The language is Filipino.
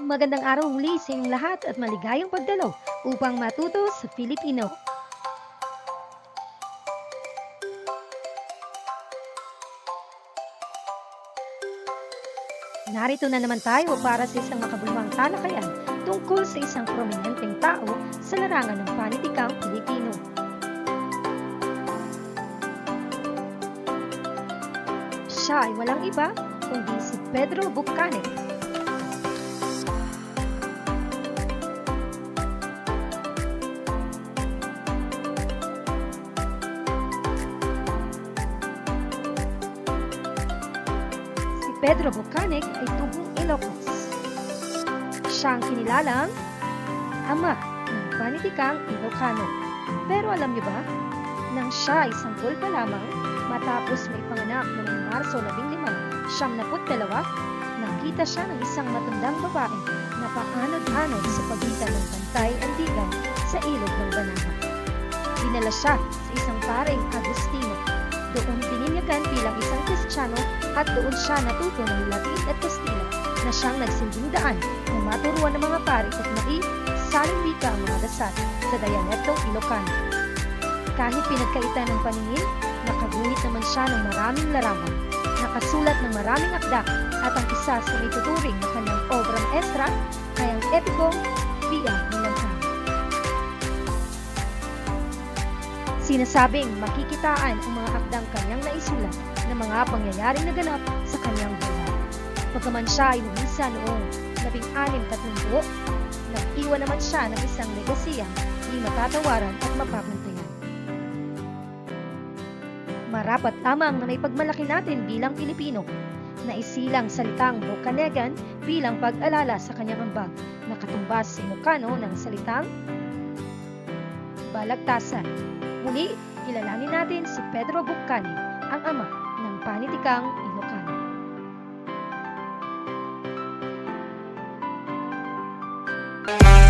Magandang araw muli sa inyong lahat at maligayang pagdalo upang matuto sa Filipino. Narito na naman tayo para sa isang makabuluhang talakayan tungkol sa isang prominenteng tao sa larangan ng panitikang Pilipino. Siya ay walang iba kundi si Pedro Bucanek Pedro Bucanek ay tubong Ilocos. Siya ang kinilalang ama ng panitikang Ilocano. Pero alam niyo ba, nang siya ay sanggol pa lamang, matapos may panganak noong Marso 15, siyam na dalawa, nakita siya ng isang matandang babae na paanod-anod sa pagitan ng Bantay Andigan sa ilog ng Banahaw. Dinala siya sa isang paring Agustino doon pininyagan bilang isang Kristiyano at doon siya natuto ng Latin at Kastila na siyang nagsilbing daan na maturuan ng mga pari at maisaling wika ang mga dasal sa dialektong Ilocano. Kahit pinagkaitan ng paningin, nakaguhit naman siya ng maraming larawan, nakasulat ng maraming akda at ang isa sa ituturing na kanyang obrang estra ay ang epikong Sinasabing makikitaan ang mga akdang kanyang naisulat na mga pangyayaring naganap sa kanyang buhay. Pagkaman siya ay lumisa noong labing-anim tatlumpo, nag-iwan naman siya ng isang legasiya di matatawaran at mapapantayan. Marapat lamang na may pagmalaki natin bilang Pilipino na isilang salitang Bukanegan bilang pag-alala sa kanyang ambag na katumbas sa Ilocano ng salitang Balagtasan. Muli, kilalanin natin si Pedro Bukani, ang ama ng panitikang Ilocano. Thank